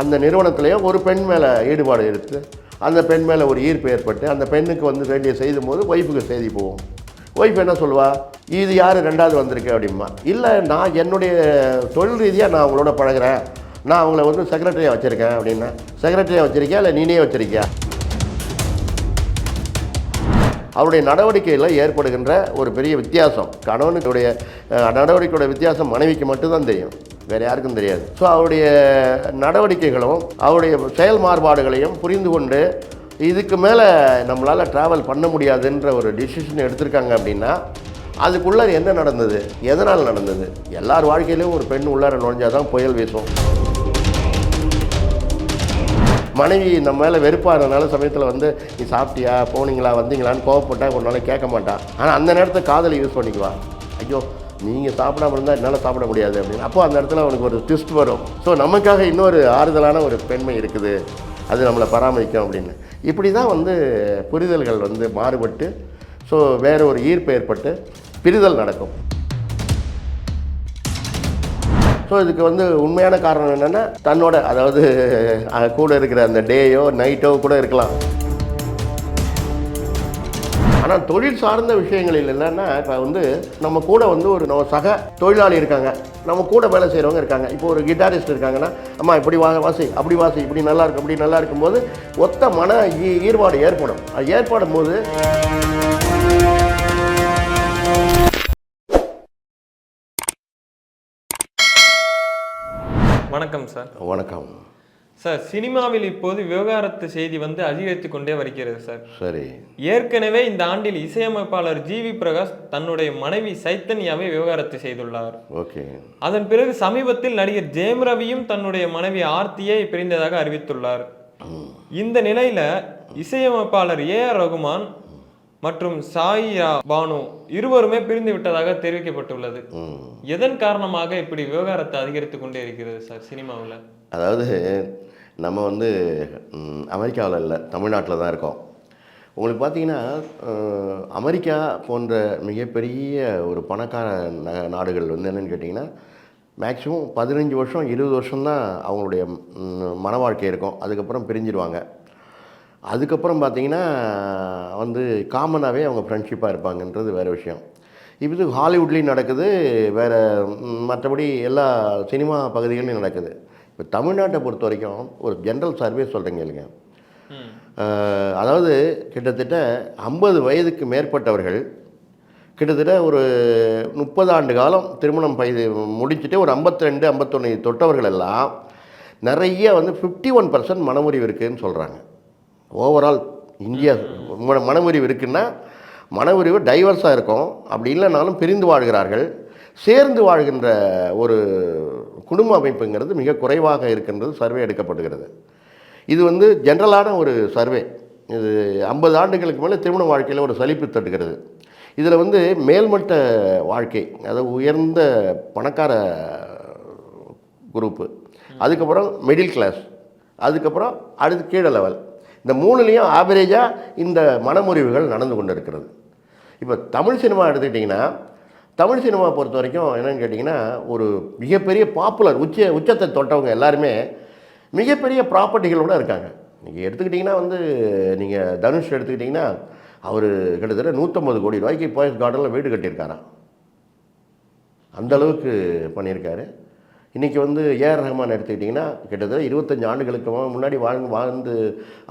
அந்த நிறுவனத்திலேயே ஒரு பெண் மேலே ஈடுபாடு எடுத்து அந்த பெண் மேலே ஒரு ஈர்ப்பு ஏற்பட்டு அந்த பெண்ணுக்கு வந்து வேண்டிய செய்தும் போது ஒய்ஃபுக்கு செய்தி போகும். ஒய்ஃப் என்ன சொல்லுவா? இது யார்? ரெண்டாவது வந்திருக்கு அப்படிம்பா. இல்லை நான் என்னுடைய தொழில் ரீதியாக நான் அவங்களோட பழகுறேன். நான் அவங்கள வந்து செக்ரட்டரியாக வச்சுருக்கேன் அப்படின்னா செக்ரட்டரியாக வச்சுருக்கியா? இல்லை நீனே வச்சுருக்கியா? அவருடைய நடவடிக்கையில் ஏற்படுகின்ற ஒரு பெரிய வித்தியாசம். கணவனுடைய நடவடிக்கையோட வித்தியாசம் மனைவிக்கு மட்டும்தான் தெரியும். வேறு யாருக்கும் தெரியாது. ஸோ அவருடைய நடவடிக்கைகளும் அவருடைய செயல் மாறுபாடுகளையும் புரிந்து கொண்டு இதுக்கு மேலே நம்மளால் ட்ராவல் பண்ண முடியாதுன்ற ஒரு டிசிஷன் எடுத்திருக்காங்க அப்படின்னா அதுக்குள்ளே என்ன நடந்தது? எதனால் நடந்தது? எல்லார் வாழ்க்கையிலையும் ஒரு பெண் உள்ளார நுழைஞ்சால் தான் புயல் வீசும். மனைவி நம்ம மேலே வெறுப்பானனால சமயத்தில் வந்து நீ சாப்பிட்டியா? போனீங்களா? வந்தீங்களான்னு கோவப்பட்டா ஒரு நாளைக்கு கேட்க மாட்டான் ஆனால் அந்த நேரத்தை காதலை யூஸ் பண்ணிக்குவா. ஐயோ நீங்கள் சாப்பிடாம இருந்தால் என்னால் சாப்பிட முடியாது அப்படின்னு. அப்போ அந்த இடத்துல அவனுக்கு ஒரு ட்விஸ்ட் வரும். ஸோ நமக்காக இன்னொரு ஆறுதலான ஒரு பெண்மை இருக்குது. அது நம்மளை பராமரிக்கும் அப்படின்னு. இப்படி தான் வந்து புரிதல்கள் வந்து மாறுபட்டு ஸோ வேறு ஒரு ஈர்ப்பு ஏற்பட்டு பிரிதல் நடக்கும். ஸோ இதுக்கு வந்து உண்மையான காரணம் என்னென்னா தன்னோட அதாவது கூட இருக்கிற அந்த டேயோ நைட்டோ கூட இருக்கலாம். ஆனால் தொழில் சார்ந்த விஷயங்களில் என்னென்னா இப்போ வந்து நம்ம கூட வந்து ஒரு நம்ம சக தொழிலாளி இருக்காங்க. நம்ம கூட வேலை செய்கிறவங்க இருக்காங்க. இப்போ ஒரு கிட்டாரிஸ்ட் இருக்காங்கன்னா அம்மா இப்படி வா வாசி அப்படி வாசி இப்படி நல்லா இருக்கு அப்படி நல்லா இருக்கும்போது ஒத்த மன ஈ- ஈடுபாடு ஏற்படும். அது ஏற்படும் போது வணக்கம் சார். வணக்கம். சார் சினிமாவில் இப்போது விவகாரத்து செய்தி வந்து அதிகரித்து கொண்டே வருகிறது சார். சரி. ஏற்கனவே இந்த ஆண்டில் இசையமைப்பாளர் ஜிவி பிரகாஷ் தன்னுடைய மனைவி சைத்தன்யாவை விவகாரத்து செய்துள்ளார். ஓகே. அதன் பிறகு சமீபத்தில் நடிகர் ஜெயம் ரவியும் தன்னுடைய மனைவி ஆர்த்தியை பிரிந்ததாக அறிவித்துள்ளார். இந்த நிலையில இசையமைப்பாளர் ஏ. ஆர். ரகுமான் மற்றும் சாயியா பானு இருவருமே பிரிந்து விட்டதாக தெரிவிக்கப்பட்டுள்ளது. எதன் காரணமாக இப்படி விவகாரத்தை அதிகரித்து கொண்டே இருக்கிறது சார் சினிமாவில்? அதாவது நம்ம வந்து அமெரிக்காவில் இல்லை தமிழ்நாட்டில் தான் இருக்கோம். உங்களுக்கு பார்த்தீங்கன்னா அமெரிக்கா போன்ற மிகப்பெரிய ஒரு பணக்கார ந- நாடுகள் வந்து என்னென்னு கேட்டிங்கன்னா மேக்ஸிமம் பதினஞ்சு வருஷம் இருபது வருஷம்தான் அவங்களுடைய மன வாழ்க்கை இருக்கும். அதுக்கப்புறம் பிரிஞ்சிடுவாங்க அதுக்கப்புறம் பார்த்தீங்கன்னா வந்து காமனாகவே அவங்க ஃப்ரெண்ட்ஷிப்பாக இருப்பாங்கன்றது வேறு விஷயம். இது ஹாலிவுட்லேயும் நடக்குது வேறு மற்றபடி எல்லா சினிமா பகுதிகளையும் நடக்குது. இப்போ தமிழ்நாட்டை பொறுத்த வரைக்கும் ஒரு ஜென்ரல் சர்வே சொல்கிறீங்க இல்லைங்க அதாவது கிட்டத்தட்ட ஐம்பது வயதுக்கு மேற்பட்டவர்கள் கிட்டத்தட்ட ஒரு முப்பது ஆண்டு காலம் திருமணம் பயிது முடிச்சுட்டு ஒரு 52 ரெண்டு ஐம்பத்தொன்று தொட்டவர்கள் எல்லாம் நிறைய வந்து ஃபிஃப்டி ஒன் பர்சன்ட் மனமுறிவு இருக்குதுன்னு சொல்கிறாங்க ஓவரால் இந்தியா மன- மனமுறிவு இருக்குன்னா மனமுறிவு டைவர்ஸாக இருக்கும். அப்படி இல்லைனாலும் பிரிந்து வாழ்கிறார்கள். சேர்ந்து வாழ்கின்ற ஒரு குடும்ப அமைப்புங்கிறது மிக குறைவாக இருக்கின்றது சர்வே எடுக்கப்படுகிறது. இது வந்து ஜென்ரலான ஒரு சர்வே. இது ஐம்பது ஆண்டுகளுக்கு மேலே திருமண வாழ்க்கையில் ஒரு சலிப்பு தட்டுகிறது. இதில் வந்து மேல்மட்ட வாழ்க்கை அதாவது உயர்ந்த பணக்கார குரூப்பு. அதுக்கப்புறம் மிடில் கிளாஸ் அதுக்கப்புறம் அடுத்து கீழே லெவல் இந்த மூணுலேயும் ஆவரேஜாக இந்த மனமுறிவுகள் நடந்து கொண்டு இருக்கிறது இப்போ தமிழ் சினிமா எடுத்துக்கிட்டிங்கன்னா தமிழ் சினிமா பொறுத்த வரைக்கும் என்னென்னு கேட்டிங்கன்னா ஒரு மிகப்பெரிய பாப்புலர் உச்ச உச்சத்தை தொட்டவங்க எல்லாருமே மிகப்பெரிய ப்ராப்பர்ட்டிகளோடு இருக்காங்க. நீங்கள் எடுத்துக்கிட்டிங்கன்னா வந்து நீங்கள் தனுஷ் எடுத்துக்கிட்டிங்கன்னா அவர் கிட்டத்தட்ட நூற்றம்பது கோடி ரூபாய்க்கு போயஸ் கார்டனில் வீடு கட்டியிருக்காராம் அந்தளவுக்கு பண்ணியிருக்காரு. இன்றைக்கி வந்து ஏஆர் ரஹ்மான் எடுத்துக்கிட்டிங்கன்னா கிட்டத்தட்ட இருபத்தஞ்சு ஆண்டுகளுக்கு முன்னாடி வாழ்ந்து வாழ்ந்து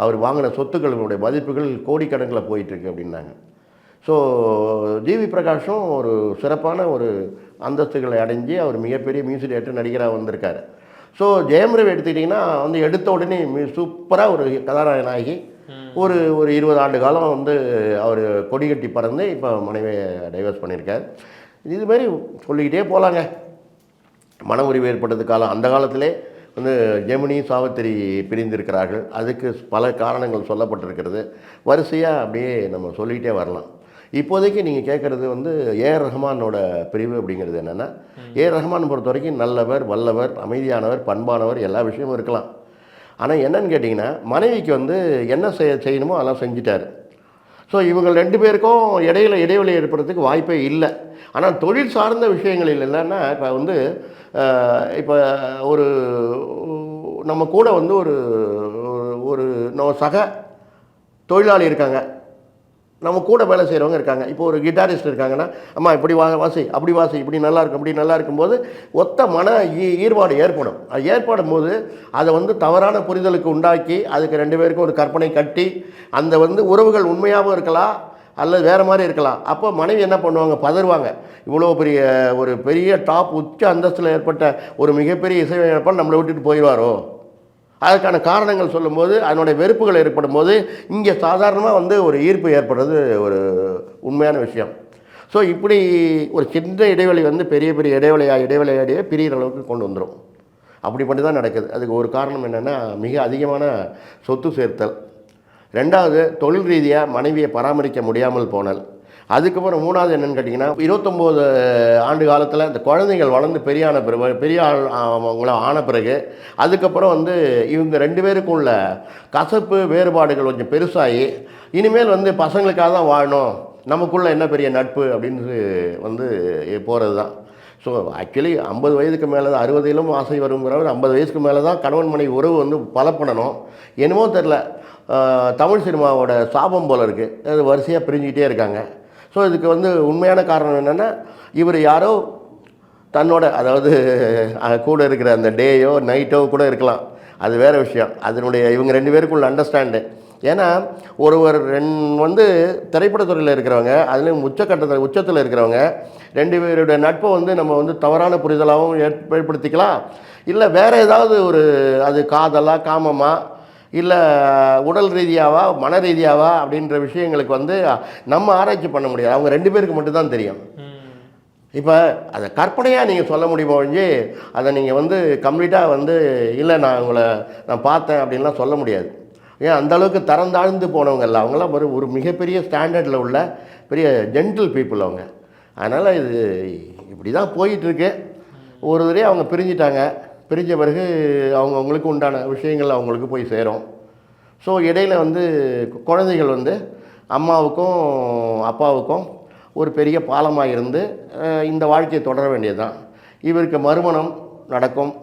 அவர் வாங்கின சொத்துக்களுடைய மதிப்புகள் கோடிக்கணக்கில் போயிட்டுருக்கு அப்படின்னாங்க. ஸோ ஜிவி பிரகாஷும் ஒரு சிறப்பான ஒரு அந்தஸ்துகளை அடைஞ்சு அவர் மிகப்பெரிய மியூசிக் டேரக்டர் நடிகராக வந்திருக்கார். ஸோ ஜெயம் ரவி எடுத்துக்கிட்டிங்கன்னா வந்து எடுத்த உடனே சூப்பராக ஒரு கதாநாயகனாகி ஒரு ஒரு இருபது ஆண்டு காலம் வந்து அவர் கொடி கட்டி பறந்து இப்போ மனைவியை டைவர்ஸ் பண்ணியிருக்கார். இது மாதிரி சொல்லிக்கிட்டே போகலாங்க மன உரிவு ஏற்பட்டது காலம் அந்த காலத்திலே வந்து ஜெமினி சாவித்திரி பிரிந்திருக்கிறார்கள். அதுக்கு பல காரணங்கள் சொல்லப்பட்டிருக்கிறது. வரிசையாக அப்படியே நம்ம சொல்லிக்கிட்டே வரலாம். இப்போதைக்கு நீங்கள் கேட்குறது வந்து ஏஆர் ரஹ்மானோட பிரிவு அப்படிங்கிறது என்னென்னா ஏஆர் ரஹ்மான் பொறுத்த வரைக்கும் நல்லவர் வல்லவர் அமைதியானவர் பண்பானவர் எல்லா விஷயமும் இருக்கலாம். ஆனால் என்னன்னு கேட்டிங்கன்னா மனைவிக்கு வந்து என்ன செய்ய செய்யணுமோ அதெல்லாம் செஞ்சிட்டார். ஸோ இவங்க ரெண்டு பேருக்கும் இடையில இடைவெளி ஏற்படுறதுக்கு வாய்ப்பே இல்லை. ஆனால் தொழில் சார்ந்த விஷயங்களில் இல்லைன்னா இப்போ வந்து இப்போ ஒரு நம்ம கூட வந்து ஒரு ஒரு- ஒரு நம்ம சக தொழிலாளி இருக்காங்க. நம்ம கூட வேலை செய்கிறவங்க இருக்காங்க. இப்போ ஒரு கிட்டாரிஸ்ட் இருக்காங்கன்னா அம்மா இப்படி வா வாசி அப்படி வாசி இப்படி நல்லா இருக்கும் அப்படி நல்லா இருக்கும்போது ஒத்த மன ஈ- ஈடுபாடு ஏற்படும். அது ஏற்படும் போது அதை வந்து தவறான புரிதலுக்கு உண்டாக்கி அதுக்கு ரெண்டு பேருக்கும் ஒரு கற்பனை கட்டி அந்த வந்து உறவுகள் உண்மையாகவும் இருக்கலாம் அல்லது வேறு மாதிரி இருக்கலாம். அப்போ மனைவி என்ன பண்ணுவாங்க? பதறுவாங்க. இவ்வளோ பெரிய ஒரு பெரிய டாப் உச்ச அந்தஸ்தில் ஏற்பட்ட ஒரு மிகப்பெரிய இசையமைப்பாளர் நம்மளை விட்டுட்டு போயிடுவாரோ அதுக்கான காரணங்கள் சொல்லும்போது அதனுடைய வெறுப்புகள் ஏற்படும் போது இங்கே சாதாரணமாக வந்து ஒரு ஈர்ப்பு ஏற்படுறது ஒரு உண்மையான விஷயம். ஸோ இப்படி ஒரு சின்ன இடைவெளி வந்து பெரிய பெரிய இடைவெளியாக இடைவெளியாடியே பிரிகிற அளவுக்கு கொண்டு வந்துடும் அப்படி மட்டும் தான் நடக்குது. அதுக்கு ஒரு காரணம் என்னென்னா மிக அதிகமான சொத்து சேர்த்தல். ரெண்டாவது தொழில் ரீதியாக மனைவியை பராமரிக்க முடியாமல் போனல். அதுக்கப்புறம் மூணாவது என்னென்னு கேட்டிங்கன்னா இருபத்தொம்போது ஆண்டு காலத்தில் இந்த குழந்தைகள் வளர்ந்து பெரியான பிறகு பெரிய ஆள் அவங்கள ஆன பிறகு அதுக்கப்புறம் வந்து இவங்க ரெண்டு பேருக்கும் உள்ள கசப்பு வேறுபாடுகள் கொஞ்சம் பெருசாகி இனிமேல் வந்து பசங்களுக்காக தான் வாழணும் நமக்குள்ள என்ன பெரிய நட்பு அப்படின்னு வந்து போகிறது தான் ஸோ ஆக்சுவலி ஐம்பது வயதுக்கு மேலே தான் அறுபதிலும் ஆசை வருங்கிறவர் ஐம்பது வயசுக்கு மேலே தான் கணவன் மனைவி உறவு வந்து பலப்படணும். என்னமோ தெரில தமிழ் சினிமாவோட சாபம் போல இருக்குது அது வரிசையாக பிரிஞ்சுக்கிட்டே இருக்காங்க. ஸோ இதுக்கு வந்து உண்மையான காரணம் என்னென்னா இவர் யாரோ தன்னோட அதாவது கூட இருக்கிற அந்த டேயோ நைட்டோ கூட இருக்கலாம். அது வேறு விஷயம். அதனுடைய இவங்க ரெண்டு பேருக்குள்ள அண்டர்ஸ்டாண்டு ஏன்னா ஒருவர் ரெண் வந்து திரைப்படத்துறையில் இருக்கிறவங்க அதுலேயும் உச்சக்கட்டத்தில் உச்சத்தில் இருக்கிறவங்க ரெண்டு பேருடைய நட்பை வந்து நம்ம வந்து தவறான புரிதலாகவும் ஏற்படுத்திக்கலாம். இல்லை வேறு ஏதாவது ஒரு அது காதலாக காமமாக இல்லை உடல் ரீதியாவா மன ரீதியாவா அப்படின்ற விஷயங்களுக்கு வந்து நம்ம ஆராய்ச்சி பண்ண முடியாது. அவங்க ரெண்டு பேருக்கு மட்டும்தான் தெரியும். இப்போ அதை கற்பனையாக நீங்கள் சொல்ல முடியுமோ ஒழிஞ்சு அதை நீங்கள் வந்து கம்ப்ளீட்டாக வந்து இல்லை நான் உங்களை நான் பார்த்தேன் அப்படின்லாம் சொல்ல முடியாது. ஏன்? அந்த அளவுக்கு தரம் தாழ்ந்து போனவங்க இல்லை. அவங்களாம் ஒரு ஒரு மிகப்பெரிய ஸ்டாண்டர்டில் உள்ள பெரிய ஜென்டில் பீப்புள் அவங்க. அதனால் இது இப்படி தான் போயிட்டுருக்கு ஒரு தடவை அவங்க பிரிஞ்சிட்டாங்க. பிரிஞ்ச பிறகு அவங்கவுங்களுக்கு உண்டான விஷயங்கள் அவங்களுக்கு போய் சேரும். ஸோ இடையில வந்து குழந்தைகள் வந்து அம்மாவுக்கும் அப்பாவுக்கும் ஒரு பெரிய பாலமாக இருந்து இந்த வாழ்க்கையை தொடர வேண்டியதுதான். இவருக்கு மறுமணம் நடக்கும்.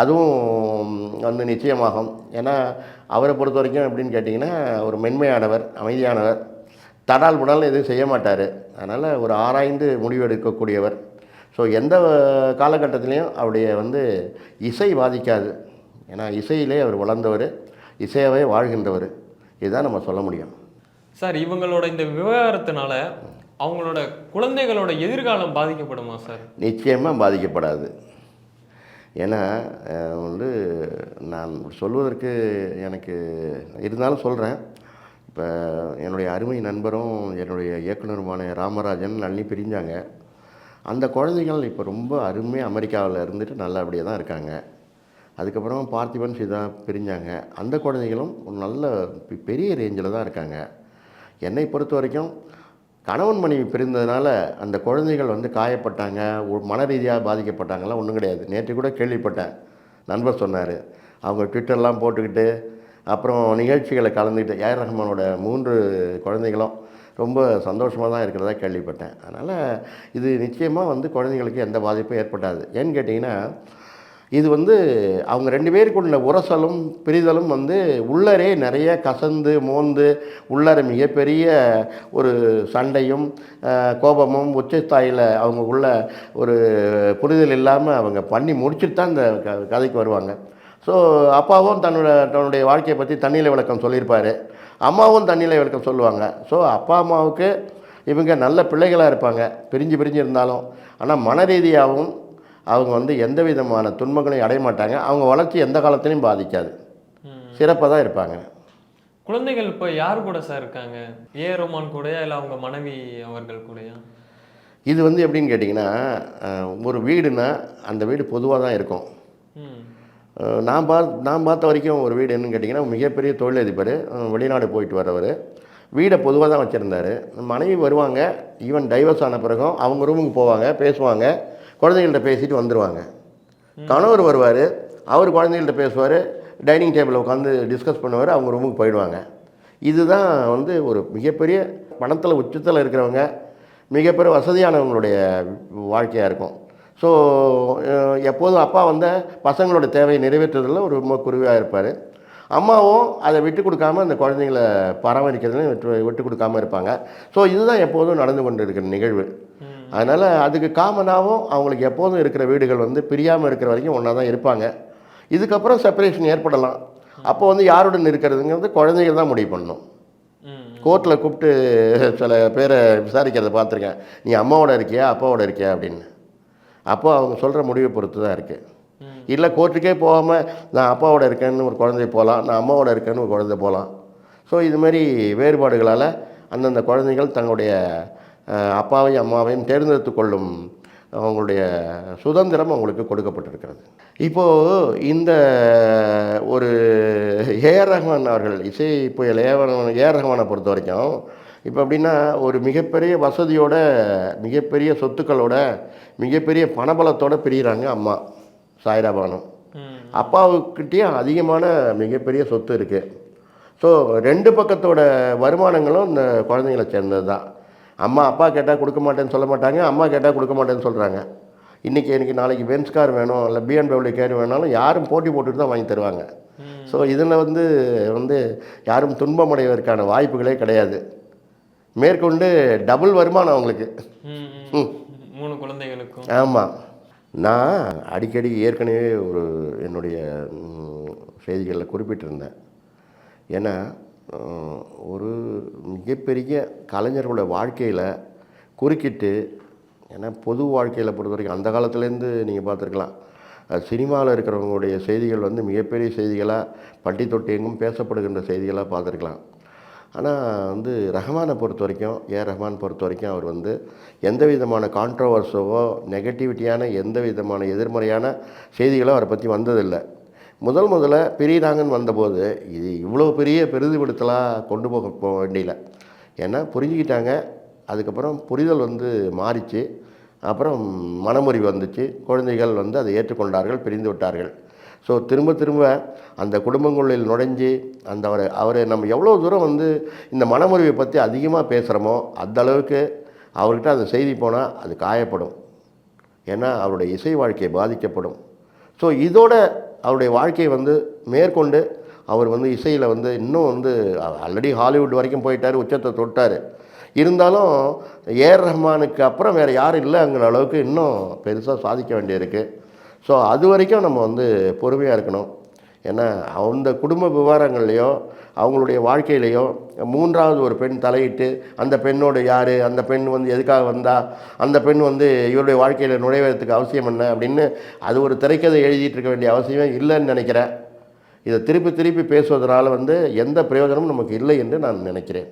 அதுவும் வந்து நிச்சயமாகும். ஏன்னா அவரை பொறுத்த வரைக்கும் எப்படின்னு கேட்டிங்கன்னா ஒரு மென்மையானவர் அமைதியானவர். தடால் புடால் எதுவும் செய்ய மாட்டார். அதனால் ஒரு ஆராய்ந்து முடிவெடுக்கக்கூடியவர். ஸோ எந்த காலகட்டத்திலையும் அவருடைய வந்து இசை பாதிக்காது. ஏன்னா இசையிலே அவர் வளர்ந்தவர் இசையாகவே வாழ்கின்றவர். இதுதான் நம்ம சொல்ல முடியும். சார் இவங்களோட இந்த விவகாரத்தினால அவங்களோட குழந்தைகளோட எதிர்காலம் பாதிக்கப்படுமா சார்? நிச்சயமாக பாதிக்கப்படாது. ஏன்னா வந்து நான் சொல்வதற்கு எனக்கு இருந்தாலும் சொல்கிறேன் இப்போ என்னுடைய அருமை நண்பரும் என்னுடைய இயக்குனருமான ராமராஜன் நளினி பிரிஞ்சாங்க. அந்த குழந்தைகள் இப்போ ரொம்ப அருமையாக அமெரிக்காவில் இருந்துட்டு நல்லபடியாக தான் இருக்காங்க. அதுக்கப்புறம் பார்த்திபன் சீதா பிரிஞ்சாங்க. அந்த குழந்தைகளும் ஒரு நல்ல பெரிய ரேஞ்சில் தான் இருக்காங்க. என்னை பொறுத்த வரைக்கும் கணவன் மனைவி பிரிந்ததுனால அந்த குழந்தைகள் வந்து காயப்பட்டாங்க மன ரீதியாக பாதிக்கப்பட்டாங்கலாம் ஒன்றும் கிடையாது. நேற்று கூட கேள்விப்பட்டேன். நண்பர் சொன்னார். அவங்க ட்விட்டர்லாம் போட்டுக்கிட்டு அப்புறம் நிகழ்ச்சிகளை கலந்துக்கிட்டு ஏஆர் ரஹ்மானோட மூன்று குழந்தைகளும் ரொம்ப சந்தோஷமாக தான் இருக்கிறதா கேள்விப்பட்டேன். அதனால் இது நிச்சயமாக வந்து குழந்தைங்களுக்கு எந்த பாதிப்பும் ஏற்பட்டாது ஏன்னு கேட்டிங்கன்னா இது வந்து அவங்க ரெண்டு பேருக்குள்ள உரசலும் பிரிதலும் வந்து உள்ளரே நிறைய கசந்து மோந்து உள்ளர மிகப்பெரிய ஒரு சண்டையும் கோபமும் உச்சஸ்தாயில் அவங்க உள்ள ஒரு புரிதல் இல்லாமல் அவங்க பண்ணி முடிச்சுட்டு தான் இந்த க கதைக்கு வருவாங்க. ஸோ அப்பாவும் தன்னோட தன்னுடைய வாழ்க்கையை பற்றி தண்ணியில் விளக்கம் சொல்லியிருப்பார். அம்மாவும் தண்ணியில் விளக்கம் சொல்லுவாங்க. ஸோ அப்பா அம்மாவுக்கு இவங்க நல்ல பிள்ளைகளாக இருப்பாங்க. பிரிஞ்சு பிரிஞ்சு இருந்தாலும். ஆனால் மன ரீதியாகவும் அவங்க வந்து எந்த விதமான துன்பங்களையும் அடைய மாட்டாங்க. அவங்க வளர்ச்சி எந்த காலத்திலையும் பாதிக்காது. சிறப்பாக தான் இருப்பாங்க. குழந்தைகள் இப்போ யார் கூட சார் இருக்காங்க? ஏ ரோமான் கூடயா இல்லை அவங்க மனைவி அவர்கள் கூடயா? இது வந்து எப்படின்னு கேட்டிங்கன்னா ஒரு வீடுனா அந்த வீடு பொதுவாக தான் இருக்கும். நான் பா நான் பார்த்த வரைக்கும் ஒரு வீடு என்னன்னு கேட்டிங்கன்னா மிகப்பெரிய தொழிலதிபர் வெளிநாடு போயிட்டு வரவர். வீடை பொதுவாக தான் வச்சுருந்தாரு. மனைவி வருவாங்க ஈவன் டைவர்ஸ் ஆன பிறகும் அவங்க ரூமுக்கு போவாங்க பேசுவாங்க குழந்தைகள்கிட்ட பேசிட்டு வந்துடுவாங்க கணவர் வருவார் அவர் குழந்தைகள்கிட்ட பேசுவார் டைனிங் டேபிளில் உட்காந்து டிஸ்கஸ் பண்ணுவார் அவங்க ரூமுக்கு போயிடுவாங்க. இதுதான் வந்து ஒரு மிகப்பெரிய பணத்தில் உச்சத்தில் இருக்கிறவங்க மிகப்பெரிய வசதியானவங்களுடைய வாழ்க்கையாக இருக்கும். ஸோ எப்போதும் அப்பா வந்து பசங்களோட தேவையை நிறைவேற்றுறதுல ஒரு ரொம்ப குருவியாக இருப்பார். அம்மாவும் அதை விட்டு கொடுக்காம அந்த குழந்தைங்களை பராமரிக்கிறதுலையும் விட்டு விட்டு கொடுக்காம இருப்பாங்க. ஸோ இதுதான் எப்போதும் நடந்து கொண்டு இருக்கிற நிகழ்வு அதனால் அதுக்கு காமனாகவும் அவங்களுக்கு எப்போதும் இருக்கிற வீடுகள் வந்து பிரியாமல் இருக்கிற வரைக்கும் ஒன்றா தான் இருப்பாங்க. இதுக்கப்புறம் செப்பரேஷன் ஏற்படலாம். அப்போ வந்து யாருடன் இருக்கிறதுங்கிறது குழந்தைகள் தான் முடிவு பண்ணணும். கோர்ட்டில் கூப்பிட்டு சில பேரை விசாரிக்கிறத பார்த்துருக்கேன். நீ அம்மாவோட இருக்கியா அப்பாவோட இருக்கியா அப்படின்னு. அப்போ அவங்க சொல்கிற முடிவை பொறுத்து தான் இருக்குது. இல்லை கோர்ட்டுக்கே போகாமல் நான் அப்பாவோட இருக்கேன்னு ஒரு குழந்தை போகலாம் நான் அம்மாவோட இருக்கேன்னு ஒரு குழந்தை போகலாம் ஸோ இது மாதிரி வேறுபாடுகளால் அந்தந்த குழந்தைகள் தங்களுடைய அப்பாவையும் அம்மாவையும் தேர்ந்தெடுத்து கொள்ளும் அவங்களுடைய சுதந்திரம் அவங்களுக்கு கொடுக்கப்பட்டிருக்கிறது. இப்போது இந்த ஒரு ஏஆர் ரஹ்மான் அவர்கள் இசை புயல் ஏஆர் ஏஆர் ரஹ்மானை பொறுத்த வரைக்கும் இப்போ அப்படின்னா ஒரு மிகப்பெரிய வசதியோட மிகப்பெரிய சொத்துக்களோட மிகப்பெரிய பணபலத்தோட பிரிகிறாங்க அம்மா சாய்ரா பானு ம். அப்பாவுக்கிட்டேயும் அதிகமான மிகப்பெரிய சொத்து இருக்குது ஸோ ரெண்டு பக்கத்தோட வருமானங்களும் இந்த குழந்தைங்களை சேர்ந்தது தான். அம்மா அப்பா கேட்டால் கொடுக்க மாட்டேன்னு சொல்ல மாட்டாங்க அம்மா கேட்டால் கொடுக்க மாட்டேன்னு சொல்கிறாங்க இன்றைக்கி எனக்கு நாளைக்கு பென்ஸ் கார் வேணும் இல்லை பிஎன்டபிள்யூ கேர் வேணாலும் யாரும் போட்டி போட்டுட்டு தான் வாங்கி தருவாங்க. ஸோ இதில் வந்து வந்து யாரும் துன்பமடைவதற்கான வாய்ப்புகளே கிடையாது. மேற்கொண்டு டபுள் வருமானம் அவங்களுக்கு. மூணு குழந்தைகளுக்கும். ஆமாம் நான் அடிக்கடி ஏற்கனவே ஒரு என்னுடைய செய்திகளில் குறிப்பிட்டிருந்தேன். ஏன்னா ஒரு மிகப்பெரிய கலைஞர்களோட வாழ்க்கையில் குறுக்கிட்டு ஏன்னா பொது வாழ்க்கையில் பொறுத்த வரைக்கும் அந்த காலத்துலேருந்து நீங்கள் பார்த்துருக்கலாம். சினிமாவில் இருக்கிறவங்களுடைய செய்திகள் வந்து மிகப்பெரிய செய்திகளாக பட்டி தொட்டி எங்கும் பேசப்படுகின்ற செய்திகளாக பார்த்துருக்கலாம். ஆனால் வந்து ரஹ்மானை பொறுத்த வரைக்கும் ஏ ரஹ்மான் பொறுத்த வரைக்கும் அவர் வந்து எந்த விதமான கான்ட்ரவர்ஸோவோ நெகட்டிவிட்டியான எந்த விதமான எதிர்மறையான செய்திகளோ அவரை பற்றி வந்ததில்லை. முதல் முதல்ல பிரியிறாங்கன்னு வந்தபோது இது இவ்வளோ பெரிய பெரிதுபடுத்தலாக கொண்டு போக போக வேண்டியில ஏன்னா புரிஞ்சுக்கிட்டாங்க. அதுக்கப்புறம் புரிதல் வந்து மாறிச்சு. அப்புறம் மனமுறிவு வந்துச்சு. குழந்தைகள் வந்து அதை ஏற்றுக்கொண்டார்கள் பிரிந்து விட்டார்கள். ஸோ திரும்ப திரும்ப அந்த குடும்பங்களில் நுழைஞ்சு அந்த அவரை அவரை நம்ம எவ்வளோ தூரம் வந்து இந்த மனமுறிவை பற்றி அதிகமாக பேசுகிறோமோ அந்த அளவுக்கு அவர்கிட்ட அந்த செய்தி போனால் அது காயப்படும். ஏன்னா அவருடைய இசை வாழ்க்கை பாதிக்கப்படும். ஸோ இதோட அவருடைய வாழ்க்கையை வந்து மேற்கொண்டு அவர் வந்து இசையில் வந்து இன்னும் வந்து ஆல்ரெடி ஹாலிவுட் வரைக்கும் போயிட்டார் உச்சத்தை தொட்டார். இருந்தாலும் ஏஆர் ரஹ்மானுக்கு அப்புறம் வேறு யாரும் இல்லைங்கிற அளவுக்கு இன்னும் பெருசாக சாதிக்க வேண்டியிருக்கு. ஸோ அது வரைக்கும் நம்ம வந்து பொறுமையாக இருக்கணும். ஏன்னா அந்த குடும்ப விவகாரங்கள்லையோ அவங்களுடைய வாழ்க்கையிலையோ மூன்றாவது ஒரு பெண் தலையிட்டு அந்த பெண்ணோட யார் அந்த பெண் வந்து எதுக்காக வந்தா அந்த பெண் வந்து இவருடைய வாழ்க்கையில் நுழைவதற்கு அவசியம் என்ன அப்படின்னு அது ஒரு திரைக்கதை எழுதிட்டு இருக்க வேண்டிய அவசியமே இல்லைன்னு நினைக்கிறேன். இதை திருப்பி திருப்பி பேசுவதனால் வந்து எந்த பிரயோஜனமும் நமக்கு இல்லை என்று நான் நினைக்கிறேன்.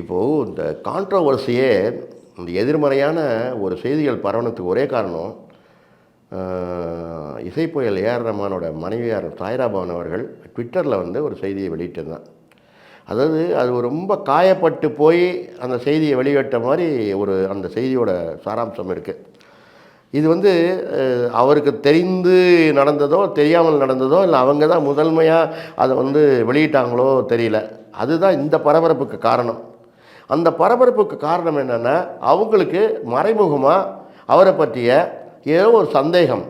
இப்போது இந்த கான்ட்ரவர்சியே இந்த எதிர்மறையான ஒரு செய்திகள் பரவனத்துக்கு ஒரே காரணம் இசைப்புயல் ஏஆர் ரஹ்மானோட மனைவியார் சாய்ரா பவன் அவர்கள் ட்விட்டரில் வந்து ஒரு செய்தியை வெளியிட்டிருந்தான். அதாவது அது ரொம்ப காயப்பட்டு போய் அந்த செய்தியை வெளியிட்ட மாதிரி ஒரு அந்த செய்தியோட சாராம்சம் இருக்குது இது வந்து அவருக்கு தெரிந்து நடந்ததோ தெரியாமல் நடந்ததோ இல்லை அவங்க தான் முதன்மையாக அதை வந்து வெளியிட்டாங்களோ தெரியல. அதுதான் இந்த பரபரப்புக்கு காரணம். அந்த பரபரப்புக்கு காரணம் என்னென்னா அவங்களுக்கு மறைமுகமாக அவரை பற்றிய ஏதோ ஒரு சந்தேகம்.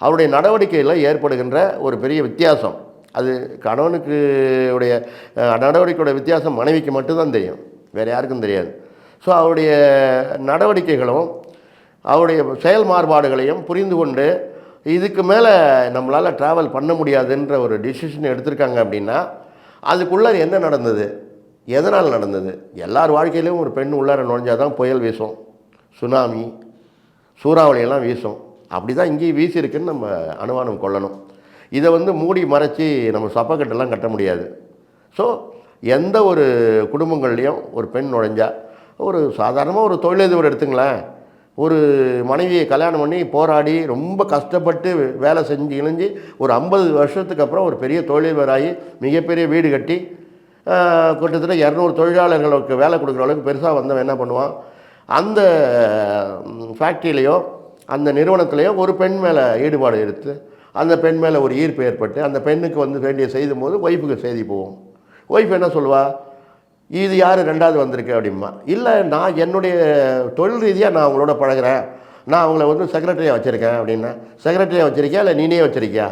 அவருடைய நடவடிக்கையில் ஏற்படுகின்ற ஒரு பெரிய வித்தியாசம். அது கணவனுக்கு உடைய அஹ், நடவடிக்கையோட வித்தியாசம் மனைவிக்கு மட்டும்தான் தெரியும். வேறு யாருக்கும் தெரியாது. ஸோ அவருடைய நடவடிக்கைகளும் அவருடைய செயல் மாறுபாடுகளையும் புரிந்து கொண்டு இதுக்கு மேலே நம்மளால் ட்ராவல் பண்ண முடியாதுன்ற ஒரு டிசிஷன் எடுத்திருக்காங்க அப்படின்னா அதுக்குள்ளே என்ன நடந்தது? எதனால் நடந்தது? எல்லார் வாழ்க்கையிலையும் ஒரு பெண் உள்ளார நுழைஞ்சால் தான் புயல் வீசும். சுனாமி சூறாவளியெல்லாம் வீசும். அப்படி தான் இங்கேயும் வீசியிருக்குன்னு நம்ம அனுமானம் கொள்ளணும். இதை வந்து மூடி மறைச்சி நம்ம சப்பக்கட்டெல்லாம் கட்ட முடியாது. ஸோ எந்த ஒரு குடும்பங்கள்லேயும் ஒரு பெண் நுழைஞ்சா ஒரு சாதாரணமாக ஒரு தொழிலதிபர் எடுத்துங்களேன் ஒரு மனைவியை கல்யாணம் பண்ணி போராடி ரொம்ப கஷ்டப்பட்டு வேலை செஞ்சு இணைஞ்சு ஒரு ஐம்பது வருஷத்துக்கு அப்புறம் ஒரு பெரிய தொழிலதிபராகி மிகப்பெரிய வீடு கட்டி கிட்டத்தட்ட இரநூறு தொழிலாளர்களுக்கு வேலை கொடுக்குற அளவுக்கு பெருசாக வந்தவன் என்ன பண்ணுவான்? அந்த ஃபேக்ட்ரியிலையோ அந்த நிறுவனத்திலையோ ஒரு பெண் மேலே ஈடுபாடு எடுத்து அந்த பெண் மேலே ஒரு ஈர்ப்பு ஏற்பட்டு அந்த பெண்ணுக்கு வந்து வேண்டிய செய்தும் போது ஒய்ஃபுக்கு செய்தி போகும். ஒய்ஃப் என்ன சொல்லுவா? இது யார்? ரெண்டாவது வந்திருக்கு அப்படிம்பா. இல்லை நான் என்னுடைய தொழில் ரீதியாக நான் அவங்களோட பழகுறேன். நான் அவங்கள வந்து செக்ரட்டரியாக வச்சுருக்கேன் அப்படின்னா செக்ரட்டரியாக வச்சுருக்கியா? இல்லை நீனே வச்சுருக்கியா?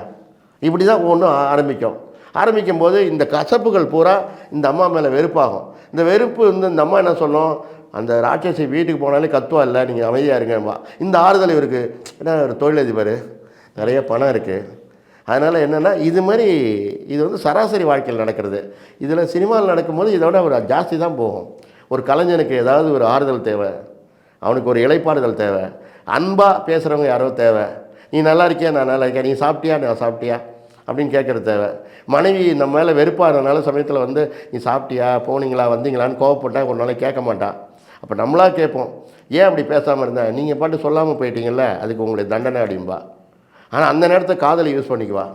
இப்படி தான் ஒன்றும் ஆரம்பிக்கும் ஆரம்பிக்கும். போது இந்த கசப்புகள் பூரா இந்த அம்மா மேலே வெறுப்பாகும். இந்த வெறுப்பு வந்து இந்த அம்மா என்ன சொல்லும்? அந்த ராட்சசி வீட்டுக்கு போனாலே கத்துவா இல்லை நீங்கள் அமைதியாக இருங்கம்பா இந்த ஆறுதல் இவருக்கு. ஏன்னா ஒரு தொழிலதிபர் நிறைய பணம் இருக்குது அதனால் என்னென்னா இது மாதிரி இது வந்து சராசரி வாழ்க்கையில் நடக்கிறது. இதில் சினிமாவில் நடக்கும்போது இதோட ஒரு ஜாஸ்தி தான் போகும். ஒரு கலைஞனுக்கு ஏதாவது ஒரு ஆறுதல் தேவை. அவனுக்கு ஒரு இளைப்பாறுதல் தேவை. அன்பாக பேசுகிறவங்க யாரோ தேவை. நீ நல்லா இருக்கியா? நான் நல்லா இருக்கேன். நீ சாப்பிட்டியா? நான் சாப்பிட்டியா? அப்படின்னு கேட்குறது தேவை. மனைவி நம்ம மேலே வெறுப்பாகிறனால சமயத்தில் வந்து நீ சாப்பிட்டியா? போனீங்களா? வந்தீங்களான்னு கோவப்பட்டா ஒரு நாளைக்கு கேட்க மாட்டான் அப்போ நம்மளா கேட்போம் ஏன் அப்படி பேசாமல் இருந்தேன் நீங்கள் பாட்டு சொல்லாமல் போயிட்டீங்கல்ல அதுக்கு உங்களுடைய தண்டனை அப்படின்பா ஆனால் அந்த நேரத்தை காதலை யூஸ் பண்ணிக்குவா.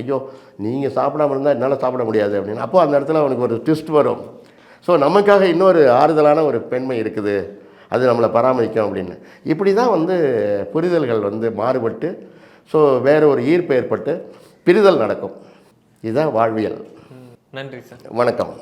ஐயோ நீங்கள் சாப்பிடாம இருந்தால் என்னால் சாப்பிட முடியாது அப்படின்னு. அப்போ அந்த இடத்துல அவனுக்கு ஒரு ட்விஸ்ட் வரும். ஸோ நமக்காக இன்னொரு ஆறுதலான ஒரு பெண்மை இருக்குது. அது நம்மளை பராமரிக்கும் அப்படின்னு. இப்படி தான் வந்து புரிதல்கள் வந்து மாறுபட்டு ஸோ வேறு ஒரு ஈர்ப்பு ஏற்பட்டு பிரிதல் நடக்கும். இதுதான் வாழ்வியல். நன்றி சார். வணக்கம்.